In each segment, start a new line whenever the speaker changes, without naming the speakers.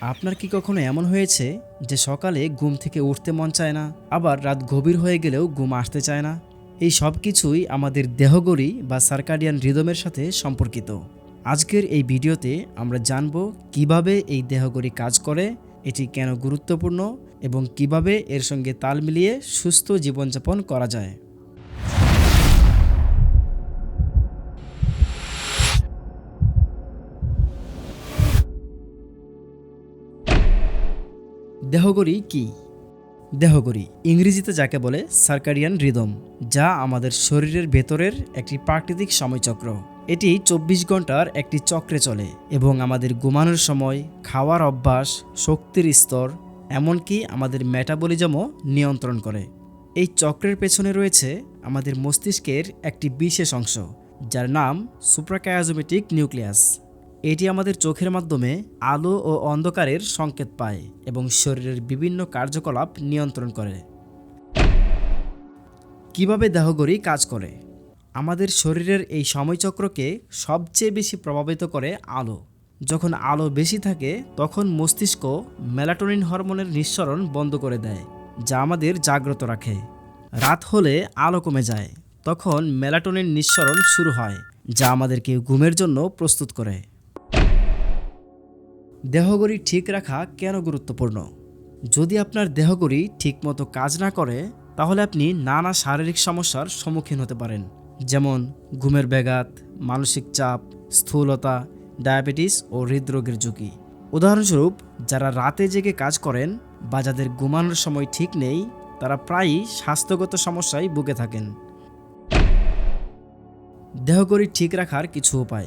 আপনার কি কখনো এমন হয়েছে যে সকালে ঘুম থেকে উঠতে মন চায় না, আবার রাত গভীর হয়ে গেলেও ঘুম আসতে চায় না? এই সব কিছুই আমাদের দেহগড়ি বা সার্কাডিয়ান রিদমের সাথে সম্পর্কিত। আজকের এই ভিডিওতে আমরা জানব কীভাবে এই দেহগড়ি কাজ করে, এটি কেন গুরুত্বপূর্ণ এবং কীভাবে এর সঙ্গে তাল মিলিয়ে সুস্থ জীবনযাপন করা যায়। দেহগড়ি কি? দেহগড়ি ইংরেজিতে যাকে বলে সার্কাডিয়ান রিদম, যা আমাদের শরীরের ভেতরের একটি প্রাকৃতিক সময়চক্র। এটি চব্বিশ ঘণ্টার একটি চক্রে চলে এবং আমাদের ঘুমানোর সময়, খাওয়ার অভ্যাস, শক্তির স্তর, এমনকি আমাদের মেটাবলিজমও নিয়ন্ত্রণ করে। এই চক্রের পেছনে রয়েছে আমাদের মস্তিষ্কের একটি বিশেষ অংশ, যার নাম সুপ্রাকায়াজোমেটিক নিউক্লিয়াস এটি আমাদের চোখের মাধ্যমে আলো ও অন্ধকারের সংকেত পায় এবং শরীরের বিভিন্ন কার্যকলাপ নিয়ন্ত্রণ করে। কীভাবে দেহগড়ি কাজ করে? আমাদের শরীরের এই সময়চক্রকে সবচেয়ে বেশি প্রভাবিত করে আলো। যখন আলো বেশি থাকে, তখন মস্তিষ্ক মেলাটোনিন হরমোনের নিঃসরণ বন্ধ করে দেয়, যা আমাদের জাগ্রত রাখে। রাত হলে আলো কমে যায়, তখন মেলাটোনিন নিঃসরণ শুরু হয়, যা আমাদেরকে ঘুমের জন্য প্রস্তুত করে। দেহগড়ি ঠিক রাখা কেন গুরুত্বপূর্ণ? যদি আপনার দেহগড়ি ঠিকমতো কাজ না করে, তাহলে আপনি নানা শারীরিক সমস্যার সম্মুখীন হতে পারেন। যেমন ঘুমের ব্যাঘাত, মানসিক চাপ, স্থূলতা, ডায়াবেটিস ও হৃদরোগের ঝুঁকি। উদাহরণস্বরূপ, যারা রাতে জেগে কাজ করেন বা যাদের ঘুমানোর সময় ঠিক নেই, তারা প্রায়ই স্বাস্থ্যগত সমস্যায় ভুগে থাকেন। দেহগড়ি ঠিক রাখার কিছু উপায়।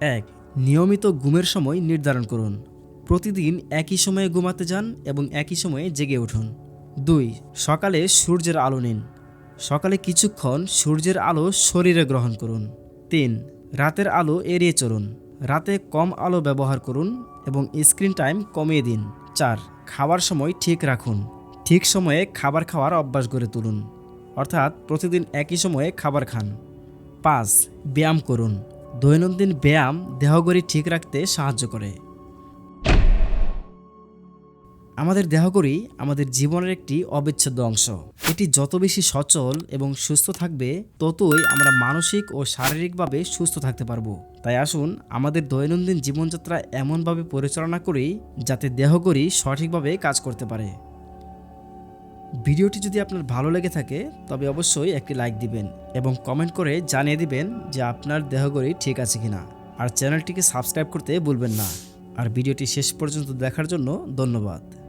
এক নিয়মিত ঘুমের সময় নির্ধারণ করুন। প্রতিদিন একই সময়ে ঘুমাতে যান এবং একই সময়ে জেগে উঠুন। দুই, সকালে সূর্যের আলো নিন। সকালে কিছুক্ষণ সূর্যের আলো শরীরে গ্রহণ করুন। তিন, রাতের আলো এড়িয়ে চলুন। রাতে কম আলো ব্যবহার করুন এবং স্ক্রিন টাইম কমিয়ে দিন। চার খাবার সময় ঠিক রাখুন। ঠিক সময়ে খাবার খাওয়ার অভ্যাস গড়ে তুলুন। অর্থাৎ প্রতিদিন একই সময়ে খাবার খান। পাঁচ, ব্যায়াম করুন। দৈনন্দিন ব্যায়াম দেহগড়ি ঠিক রাখতে সাহায্য করে। আমাদের দেহগড়ি আমাদের জীবনের একটি অবিচ্ছেদ্য অংশ। এটি যত বেশি সচল এবং সুস্থ থাকবে, ততই আমরা মানসিক ও শারীরিকভাবে সুস্থ থাকতে পারব। তাই আসুন আমাদের দৈনন্দিন জীবনযাত্রা এমনভাবে পরিচালনা করি যাতে দেহগড়ি সঠিকভাবে কাজ করতে পারে। ভিডিওটি যদি আপনার ভালো লেগে থাকে, তবে অবশ্যই একটি লাইক দিবেন এবং কমেন্ট করে জানিয়ে দিবেন যে আপনার দেহগড়ি ঠিক আছে কিনা। আর চ্যানেলটিকে সাবস্ক্রাইব করতে ভুলবেন না। আর ভিডিওটি শেষ পর্যন্ত দেখার জন্য ধন্যবাদ।